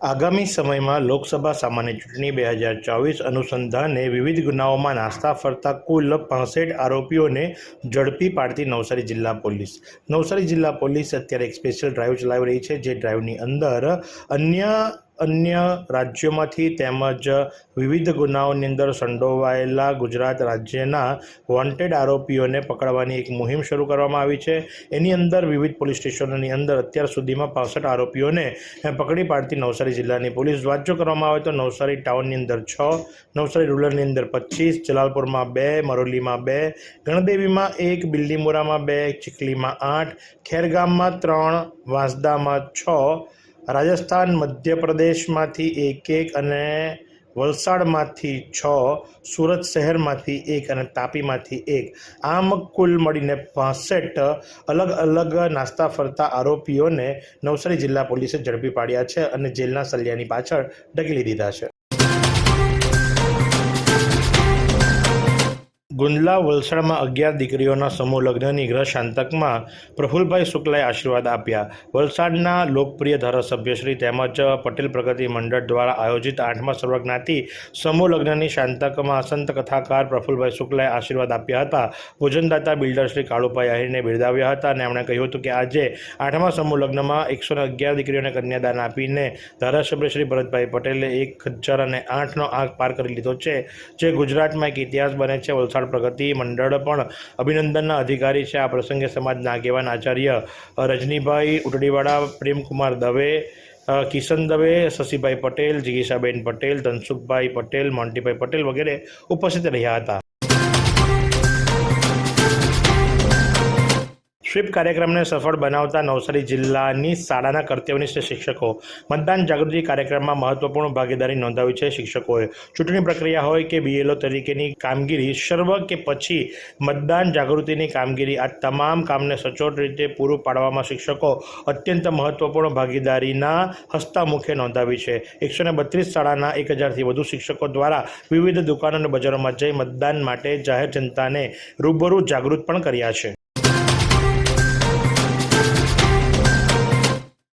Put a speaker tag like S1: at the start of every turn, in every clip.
S1: આગામી સમયમાં લોકસભા સામાન્ય ચૂંટણી બે હજાર ચોવીસ અનુસંધાને વિવિધ ગુનાઓમાં નાસ્તા ફરતા કુલ પાસઠ આરોપીઓને ઝડપી પાડતી નવસારી જિલ્લા પોલીસ. નવસારી જિલ્લા પોલીસ અત્યારે એક સ્પેશિયલ ડ્રાઈવ ચલાવી રહી છે, જે ડ્રાઈવની અંદર અન્ય અન્ય રાજ્યોમાંથી તેમજ વિવિધ ગુનાઓની અંદર સંડોવાયેલા ગુજરાત રાજ્યના વોન્ટેડ આરોપીઓને પકડવાની એક મુહિમ શરૂ કરવામાં આવી છે. એની અંદર વિવિધ પોલીસ સ્ટેશનોની અંદર અત્યાર સુધીમાં પાસઠ આરોપીઓને પકડી પાડતી નવસારી જિલ્લાની પોલીસ જો કરવામાં આવે તો નવસારી ટાઉનની અંદર છ, નવસારી રૂરલની અંદર પચીસ, જલાલપુરમાં બે, મરોલીમાં બે, ગણદેવીમાં એક બિલ્ડીમોરામાં બે, ચીખલીમાં આઠ, ખેરગામમાં ત્રણ, વાંસદામાં છ રાજસ્થાન, મધ્યપ્રદેશમાંથી એક એક અને વલસાડમાંથી છ, સુરત શહેરમાંથી એક અને તાપીમાંથી એક. આમ કુલ મળીને પાસઠ અલગ અલગ નાસ્તા ફરતા આરોપીઓને નવસારી જિલ્લા પોલીસે ઝડપી પાડ્યા છે અને જેલના સળિયાની પાછળ ઢકેલી દીધા છે. ગુંદલા વલસાડમાં અગિયાર દીકરીઓના સમૂહ લગ્નની ગ્રહ શાંતકમાં પ્રફુલભાઈ શુક્લાએ આશીર્વાદ આપ્યા. વલસાડના લોકપ્રિય ધારાસભ્યશ્રી તેમજ પટેલ પ્રગતિ મંડળ દ્વારા આયોજિત આઠમા સર્વજ્ઞાતિ સમૂહ લગ્નની શાંતકમાં સંત કથાકાર પ્રફુલભાઈ શુક્લાએ આશીર્વાદ આપ્યા હતા. ભોજનદાતા બિલ્ડર શ્રી કાળુભાઈ આહિરને બિરદાવ્યા હતા અને એમણે કહ્યું હતું કે આજે આઠમા સમૂહ લગ્નમાં એકસો અગિયાર દીકરીઓને કન્યાદાન આપીને ધારાસભ્ય શ્રી ભરતભાઈ પટેલે એક હજાર અને આઠનો આંક પાર કરી લીધો છે. જે ગુજરાતમાં એક ઇતિહાસ બને છે. વલસાડ પ્રગતિ મંડળ પણ અભિનંદનના અધિકારી છે. આ પ્રસંગે સમાજના આગેવાન આચાર્ય રજનીભાઈ ઉટડીવાળા, પ્રેમકુમાર દવે કિશન દવે, શશીભાઈ પટેલ જિગીશાબેન પટેલ, ધનસુખભાઈ પટેલ, મોન્ટીભાઈ પટેલ વગેરે ઉપસ્થિત રહ્યા હતા. સ્વીપ કાર્યક્રમને સફળ બનાવતા નવસારી જિલ્લાની શાળાના કર્તવ્યનિષ્ઠ શિક્ષકો. મતદાન જાગૃતિ કાર્યક્રમમાં મહત્વપૂર્ણ ભાગીદારી નોંધાવી છે શિક્ષકોએ. ચૂંટણી પ્રક્રિયા હોય કે બીએલઓ તરીકેની કામગીરી, સર્વ કે પછી મતદાન જાગૃતિની કામગીરી, આ તમામ કામને સચોટ રીતે પૂરું પાડવામાં શિક્ષકો અત્યંત મહત્વપૂર્ણ ભાગીદારીના હસ્તામુખે નોંધાવી છે. એકસો બત્રીસ શાળાના એક હજારથી વધુ શિક્ષકો દ્વારા વિવિધ દુકાનો અને બજારોમાં જઈ મતદાન માટે જાહેર જનતાને રૂબરૂ જાગૃત પણ કર્યા છે.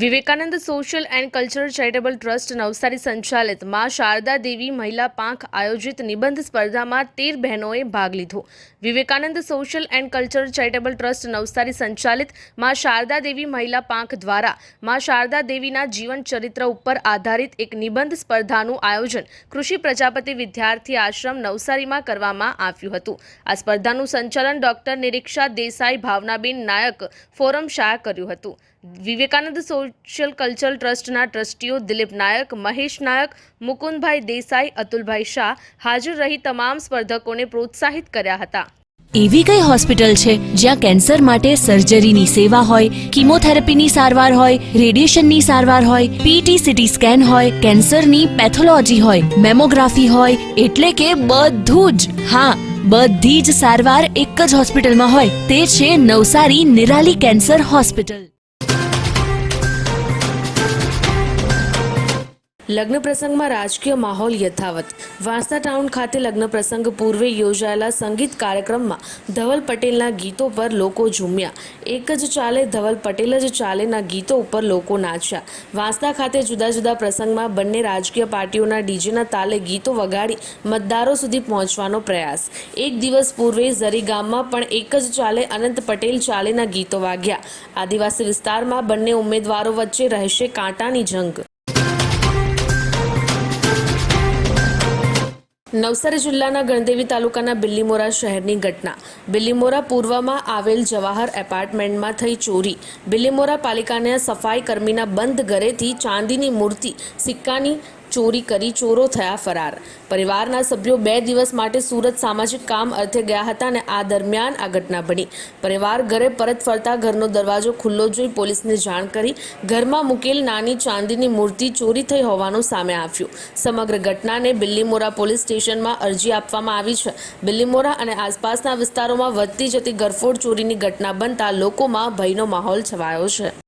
S2: Vivekananda social and cultural charitable trust Navsari સંચાલિતમાં Sharda Devi મહિલા પાંખ આયોજિત નિબંધ સ્પર્ધામાં તેર બહેનોએ ભાગ લીધો. Vivekananda social and cultural charitable trust Navsari સંચાલિતમાં Sharda Devi મહિલા પાંખ દ્વારા માં શારદા દેવીના જીવન ચરિત્ર ઉપર આધારિત એક નિબંધ સ્પર્ધાનું આયોજન કૃષિ પ્રજાપતિ વિદ્યાર્થી આશ્રમ નવસારીમાં કરવામાં આવ્યું હતું. આ સ્પર્ધાનું સંચાલન ડોક્ટર નિરીક્ષા દેસાઈ ભાવનાબેન નાયક ફોરમ શાહ કર્યું હતું. વિવેકાનંદ સોશિયલ કલ્ચરલ ટ્રસ્ટના ટ્રસ્ટીઓ દિલીપ નાયક, મહેશ નાયક, મુકુંદભાઈ દેસાઈ, અતુલભાઈ શાહ હાજર રહી તમામ સ્પર્ધકોને પ્રોત્સાહિત કર્યા હતા.
S3: એવી કઈ હોસ્પિટલ છે જ્યાં કેન્સર માટે સર્જરીની સેવા હોય, કિમોથેરાપીની સારવાર હોય, રેડિયેશનની સારવાર હોય પીટી સીટી સ્કેન હોય, કેન્સરની પેથોલોજી હોય, મેમોગ્રાફી હોય, એટલે કે બધું જ. હા, બધી જ સારવાર એક જ હોસ્પિટલમાં હોય, તે છે નવસારી નિરાલી કેન્સર હોસ્પિટલ.
S2: લગ્ન પ્રસંગમાં રાજકીય માહોલ યથાવત. વાંસદા ટાઉન ખાતે લગ્ન પ્રસંગ પૂર્વે યોજાયેલા સંગીત કાર્યક્રમમાં ધવલ પટેલના ગીતો પર લોકો ઝૂમ્યા. એક જ ચાલે ધવલ પટેલ જ ચાલેના ગીતો ઉપર લોકો નાચ્યા. વાંસદા ખાતે જુદા જુદા પ્રસંગમાં બંને રાજકીય પાર્ટીઓના ડીજેના તાલે ગીતો વગાડી મતદારો સુધી પહોંચવાનો પ્રયાસ. એક દિવસ પૂર્વે ઝરી ગામમાં પણ એક જ ચાલે અનંત પટેલ ચાલેના ગીતો વાગ્યા. આદિવાસી વિસ્તારમાં બંને ઉમેદવારો વચ્ચે રહેશે કાંટાની જંગ. નવસારી જિલ્લાના ગણદેવી તાલુકાના બિલ્લીમોરા શહેરની ઘટના. બિલ્લીમોરા પૂર્વમાં આવેલ જવાહર એપાર્ટમેન્ટમાં થઈ ચોરી. બિલ્લીમોરા પાલિકાના સફાઈ કર્મીના બંધ ઘરેથી ચાંદીની મૂર્તિ સિક્કાની ચોરી કરી ચોરો થયા ફરાર. પરિવારના સભ્યો બે દિવસ માટે સુરત સામાજિક કામ અર્થે ગયા હતા અને આ દરમિયાન આ ઘટના બની. પરિવાર ઘરે પરત ફરતા ઘરનો દરવાજો ખુલ્લો જોઈ પોલીસને જાણ કરી ઘરમાં મૂકેલ નાની ચાંદીની મૂર્તિ ચોરી થઈ હોવાનું સામે આવ્યું. સમગ્ર ઘટનાને બિલ્લીમોરા પોલીસ સ્ટેશનમાં અરજી આપવામાં આવી છે. બિલ્લીમોરા અને આસપાસના વિસ્તારોમાં વધતી જતી ગરફોડ ચોરીની ઘટના બનતા લોકોમાં ભયનો માહોલ છવાયો છે.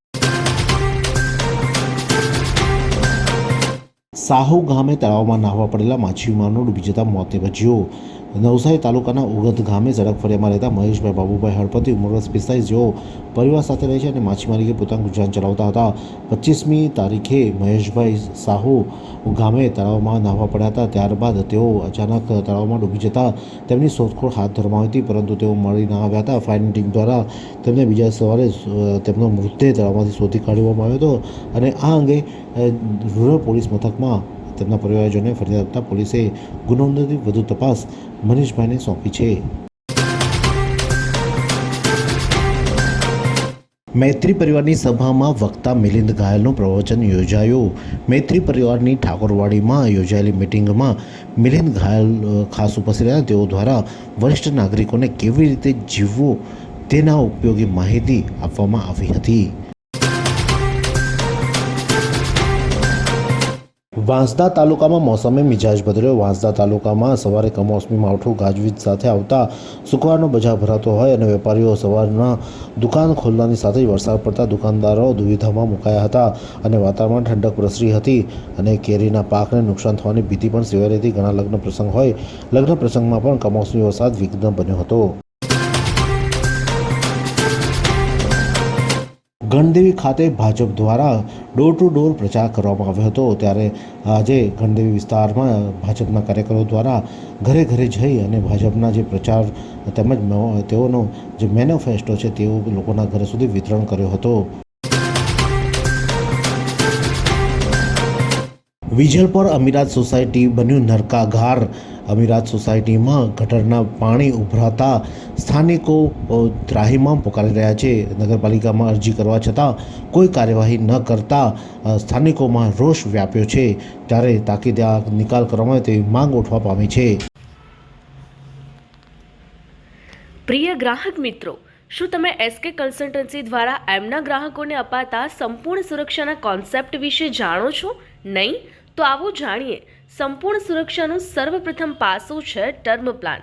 S4: સાહુ ગામે તળાવમાં નાહવા પડેલા માછીમારનું ડૂબી જતા મોત નીપજ્યું. નવસારી તાલુકાના ઉગત ગામે ઝડપ ફરિયામાં રહેતા મહેશભાઈ બાબુભાઈ હળપતિ ઉંમર વર્ષ પિસ્તાલીસ જેઓ પરિવાર સાથે રહે છે અને માછીમારી કે પોતાનું ગુજરાન ચલાવતા હતા. પચીસમી તારીખે મહેશભાઈ સાહુ ગામે તળાવમાં નાહવા પડ્યા હતા. ત્યારબાદ તેઓ અચાનક તળાવમાં ડૂબી જતા તેમની શોધખોળ હાથ ધરવામાં હતી, પરંતુ તેઓ મળી ન આવ્યા હતા. ફાયરની ટીમ દ્વારા તેમને બીજા સવારે તેમનો મૃતદેહ તળાવમાંથી શોધી કાઢવામાં આવ્યો હતો અને આ અંગે રૂરલ પોલીસ મથકમાં તેમના પરિવારજનોએ ફરિયાદ આપતા પોલીસે ગુનો નોંધી વધુ તપાસ મનીષભાઈને સોંપી છે. મૈત્રી પરિવારની સભામાં વક્તા મિલિંદ ઘાયલનું પ્રવચન યોજાયું. મૈત્રી પરિવારની ઠાકોરવાડીમાં યોજાયેલી મિટિંગમાં મિલિંદ ઘાયલ ખાસ ઉપસ્થિત રહ્યા તેઓ દ્વારા વરિષ્ઠ નાગરિકોને કેવી રીતે જીવવું તેના ઉપયોગી માહિતી આપવામાં આવી હતી. વાંસદા તાલુકામાં મોસમે મિજાજ બદલ્યો. વાંસદા તાલુકામાં સવારે કમોસમી માવઠું ગાજવીજ સાથે આવતા શુક્રવારનો બજાર ભરાતો હોય અને વેપારીઓ સવારના દુકાન ખોલવાની સાથે જ વરસાદ પડતા દુકાનદારો દુવિધામાં મુકાયા હતા અને વાતાવરણ ઠંડક પ્રસરી હતી અને કેરીના પાકને નુકસાન થવાની ભીતિ પણ સેવાઈ હતી ઘણા લગ્ન પ્રસંગ હોય. લગ્ન પ્રસંગમાં પણ કમોસમી વરસાદ વિઘ્ન બન્યો હતો. ગણદેવી ખાતે ભાજપ દ્વારા ડોર ટુ ડોર પ્રચાર કરવામાં આવ્યો હતો ત્યારે આજે ગણદેવી વિસ્તારમાં ભાજપના કાર્યકરો દ્વારા ઘરે ઘરે જઈ અને ભાજપના જે પ્રચાર તેમજ તેઓનો જે મેનિફેસ્ટો છે તેઓ લોકોના ઘરે સુધી વિતરણ કર્યો હતો. વિજલપોર અમીરાત સોસાયટી બન્યું નરકાગાર. અમીરાત સોસાયટીમાં ગટરના પાણી ઉભરાતા સ્થાનિકો ત્રાહિમામ પુકારી રહ્યા છે. નગરપાલિકામાં અરજી કરવા છતાં કોઈ કાર્યવાહી ન કરતા સ્થાનિકોમાં રોષ વ્યાપ્યો છે. ત્યારે તાકીદે આ નિકાલ કરવામાં આવે તેવી માંગ ઉઠવા પામી છે.
S2: પ્રિય ગ્રાહક મિત્રો, શું તમે એસકે કન્સલ્ટન્સી દ્વારા એમના ગ્રાહકોને અપાતા સંપૂર્ણ સુરક્ષાના કોન્સેપ્ટ વિશે જાણો છો? નહીં? તો આવો જાણીએ. સંપૂર્ણ સુરક્ષાનું સર્વપ્રથમ પાસું છે ટર્મ પ્લાન.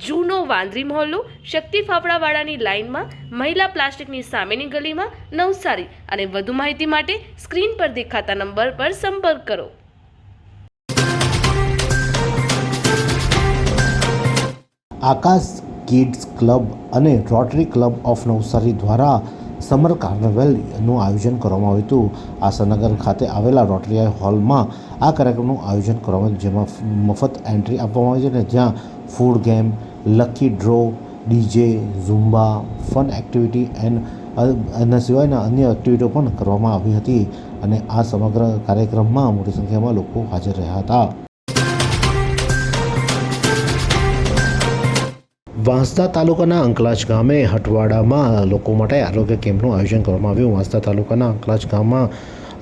S2: જૂનો વાંદરી મહોલ્લો શક્તિ ફાફડાવાળાની લાઇનમાં, મહિલા પ્લાસ્ટિકની સામેની ગલીમાં નવસારી અને વધુ માહિતી માટે સ્ક્રીન પર દેખાતા નંબર પર સંપર્ક કરો.
S4: આકાશ કિડ્સ ક્લબ અને રોટરી ક્લબ ઓફ નવસારી દ્વારા સમર કાર્નિવલનું આયોજન કરવામાં આવ્યું હતું. આશાનગર ખાતે આવેલા રોટરી હોલમાં આ કાર્યક્રમનું આયોજન કરવામાં જેમાં મફત એન્ટ્રી આપવામાં આવી છે અને જ્યાં food game lucky draw DJ Zumba fun activity and એના સિવાયના અન્ય એક્ટિવિટીઓ પણ કરવામાં આવી હતી અને આ સમગ્ર કાર્યક્રમમાં મોટી સંખ્યામાં લોકો હાજર રહ્યા હતા. વાંસદા તાલુકાના અંકલાજ ગામે હટવાડામાં લોકો માટે આરોગ્ય કેમ્પનું આયોજન કરવામાં આવ્યું. વાંસદા તાલુકાના અંકલાજ ગામમાં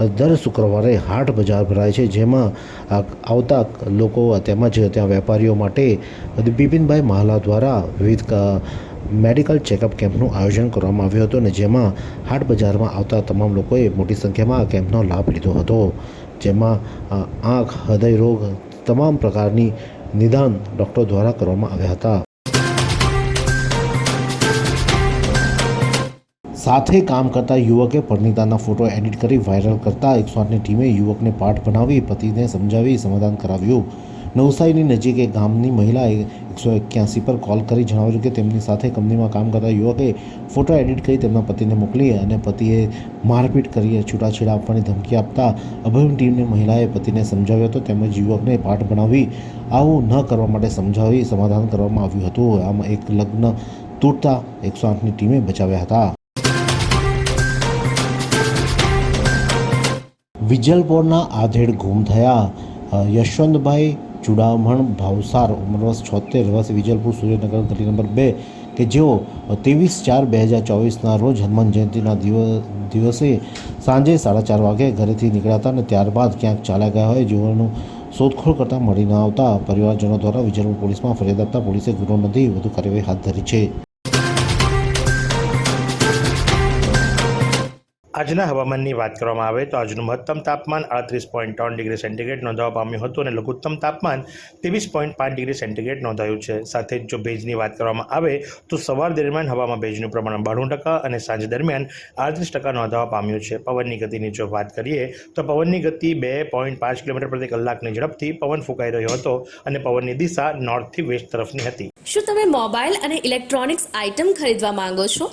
S4: દર શુક્રવારે હાટ બજાર ભરાય છે. જેમાં આવતા લોકો તેમજ ત્યાં વેપારીઓ માટે બિપિનભાઈ મહાલા દ્વારા વિવિધ મેડિકલ ચેકઅપ કેમ્પનું આયોજન કરવામાં આવ્યું હતું અને જેમાં હાટ બજારમાં આવતા તમામ લોકોએ મોટી સંખ્યામાં આ કેમ્પનો લાભ લીધો હતો. જેમાં આંખ, હૃદય રોગ તમામ પ્રકારની નિદાન ડૉક્ટર દ્વારા કરવામાં આવ્યા હતા. સાથે કામ કરતા યુવકે પરિણીતાના ફોટો એડિટ કરી વાયરલ કરતા એકસો આઠની ટીમે યુવકને પાઠ બનાવી પતિને સમજાવી સમાધાન કરાવ્યું. નવસારીની નજીક એક ગામની મહિલાએ એકસો એક્યાસી પર કોલ કરી જણાવ્યું કે તેમની સાથે કંપનીમાં કામ કરતા યુવકે ફોટો એડિટ કરી તેમના પતિને મોકલી અને પતિએ મારપીટ કરી છૂટાછેડા આપવાની ધમકી આપતા અભયમ ટીમની મહિલાએ પતિને સમજાવ્યો હતો. તેમજ યુવકને પાઠ બનાવી આવું ન કરવા માટે સમજાવી સમાધાન કરવામાં આવ્યું હતું. આમાં એક લગ્ન તૂટતા એકસો આઠની ટીમે બચાવ્યા હતા. વિજલપોરના આધેડ ગુમ થયા. યશવંતભાઈ ચુડામણ ભાવસાર, ઉંમર વર્ષ છોતેર વર્ષ, વિજલપુર સૂર્યનગર ગલી નંબર બે, કે જેઓ ત્રેવીસ ચાર બે હજાર ચોવીસના રોજ હનુમાન જયંતિના દિવ- દિવસે સાંજે સાડા ચાર વાગે ઘરેથી નીકળ્યા હતા અને ત્યારબાદ ક્યાંક ચાલ્યા ગયા હોય જેઓનું શોધખોળ કરતાં મળી ન આવતા પરિવારજનો દ્વારા વિજલપુર પોલીસમાં ફરિયાદ આપતા પોલીસે ગુનો નોંધી વધુ કાર્યવાહી હાથ ધરી છે.
S1: આજના હવામાનની વાત કરવામાં આવે તો આજનું મહત્તમ તાપમાન આડત્રીસ પોઈન્ટ ત્રણ ડિગ્રી સેન્ટીગ્રેડ નોંધાવા પામ્યું હતું અને લઘુત્તમ તાપમાન ત્રેવીસ પોઈન્ટ પાંચ ડિગ્રી સેન્ટીગ્રેડ નોંધાયું છે. સાથે જ ભેજની વાત કરવામાં આવે તો સવાર દરમિયાન હવામાં ભેજનું પ્રમાણ બાણું ટકા અને સાંજ દરમિયાન આડત્રીસ ટકા નોંધાવા પામ્યું છે. પવનની ગતિની જો વાત કરીએ તો પવનની ગતિ બે પોઈન્ટ પાંચ કિલોમીટર પ્રતિ કલાકની ઝડપથી પવન ફૂંકાઈ રહ્યો હતો અને પવનની દિશા નોર્થથી વેસ્ટ તરફની હતી.
S2: શું તમે મોબાઈલ અને ઇલેક્ટ્રોનિક્સ આઇટમ ખરીદવા માંગો છો?